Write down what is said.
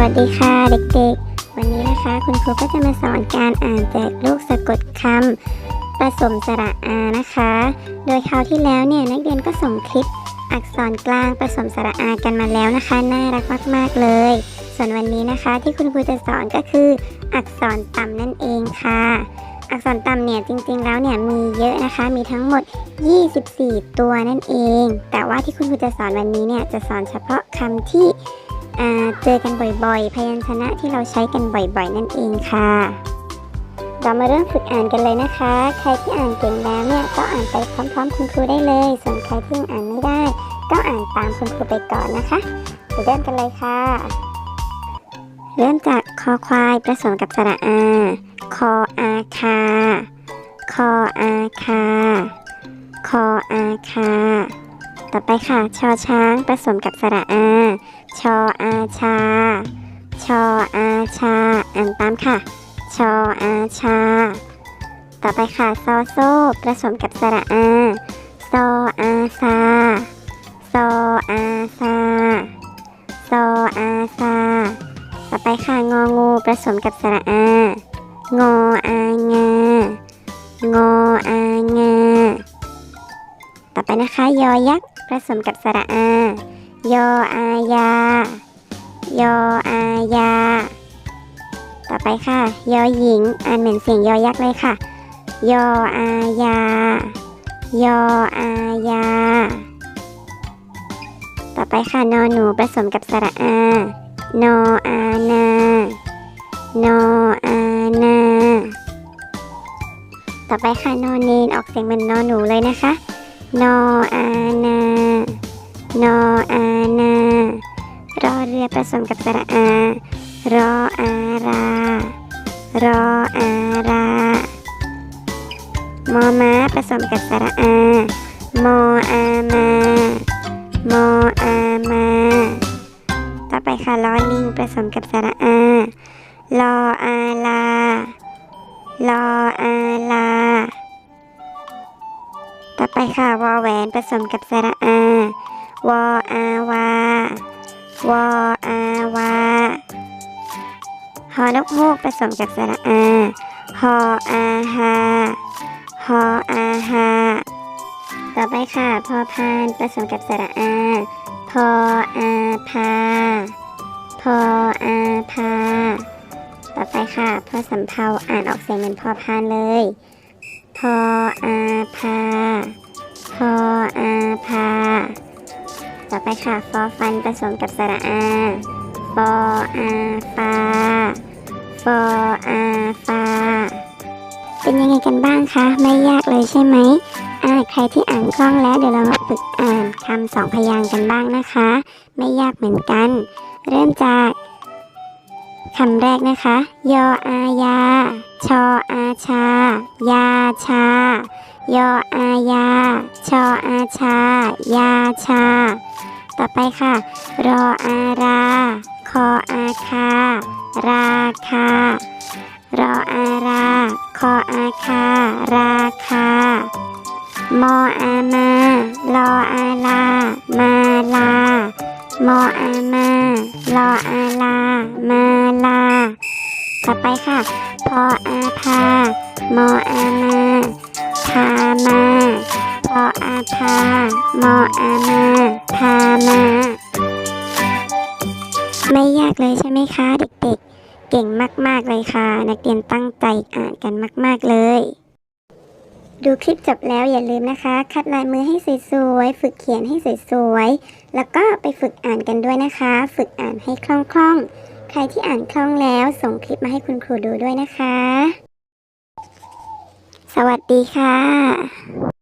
วัสดีค่ะเด็กๆ วันนี้นะคะคุณครูก็จะมาสอนการอ่านแจกลูกสะกดคำผสมสระอานะคะ โดยคราวที่แล้วเนี่ยนักเรียนก็ส่งคลิปอักษรกลางผสมสระอากันมาแล้วนะคะ น่ารักมากๆเลย ส่วนวันนี้นะคะที่คุณครูจะสอนก็คือ อักษรต่ำนั่นเองค่ะ อักษรต่ำเนี่ยจริงๆแล้วเนี่ยมีเยอะนะคะ มีทั้งหมด 24 ตัวนั่นเอง แต่ว่าที่คุณครูจะสอนวันนี้เนี่ยจะสอนเฉพาะคำที่ เจอกันบ่อยๆ พยัญชนะที่เราใช้กันบ่อยๆ นั่นเองค่ะ เรามาเริ่มฝึกอ่านกันเลยนะคะ ใครที่อ่านเก่งแล้วเนี่ยก็อ่านไปพร้อมๆ คุณครูได้เลย ส่วนใครที่ยังอ่านไม่ได้ ก็อ่านตามคุณครูไปก่อนนะคะเดี๋ยวเริ่มกันเลยค่ะ เริ่มจากคอควายผสมกับสระอา คออาคา คออาคา คออาคา ต่อไปค่ะ ชอช้างผสมกับสระอา ชออาชา ชออาชา อ่านตามค่ะ ชออาชา ต่อไปค่ะ ซอโซ่ผสมกับสระอาซออาซาซออาซาซออาซา ต่อไปค่ะ งองูผสมกับสระอา งออางางออางาต่อไปนะคะ ยอยักษ์ ผสมกับสระอา ยออายา ยออายา ต่อไปค่ะ ยอหญิง อ่านเหมือนเสียงยอยักษ์เลยค่ะ ยออายา ยออายา ต่อไปค่ะ นอหนูผสมกับสระอา นออานา นออานา ต่อไปค่ะ นอเนนออกเสียงเหมือนนอหนูเลยนะคะ นออานานออานารอเรือผสมกับสระอา รออารา รออารามอม้าผสมกับสระอา มออามามออามา ต่อไปค่ะลอลิงผสมกับสระอา ลออาลา ลออาลา ค่ะวอแหวนผสมกับสระอาวออาวาวออาวาฮอนกฮูกผสมกับสระอาฮออาฮาฮออาฮาต่อไปค่ะพอพานผสมกับสระอาพออาพาพออาพาต่อไปค่ะพอสำเภาอ่านออกเสียงเหมือนพอพานเลยพออาพา ออาพา ต่อไปค่ะ ฟอฟันผสมกับสระอาฟออาฟาฟออาฟา เป็นยังไงกันบ้างคะ ไม่ยากเลยใช่ไหมอ่าใครที่อ่านคล่องแล้วเดี๋ยวเรามาฝึกอ่านคำสองพยางค์กันบ้างนะคะ ไม่ยากเหมือนกัน เริ่มจาก คำแรกนะคะ ยออายา ชออาชา ยาชา ยออายา ชออาชา ยาชา ต่อไปค่ะ รออารา คออาคา ราคา รออารา คออาคา ราคามออามา ลออาลา มาลามออามา ลออาลามาลา ต่อไปค่ะ พออาพามออามาพามาพออาพามออามาพามา ไม่ยากเลยใช่ไหมคะ เด็กๆ เก่งมากๆเลยค่ะ นักเรียนตั้งใจอ่านกันมาก ๆ เลยดูคลิปจบแล้วอย่าลืมนะคะ คัดลายมือให้สวยๆ ฝึกเขียนให้สวยๆ แล้วก็ไปฝึกอ่านกันด้วยนะคะ ฝึกอ่านให้คล่องๆ ใครที่อ่านคล่องแล้วส่งคลิปมาให้คุณครูดูด้วยนะคะ สวัสดีค่ะ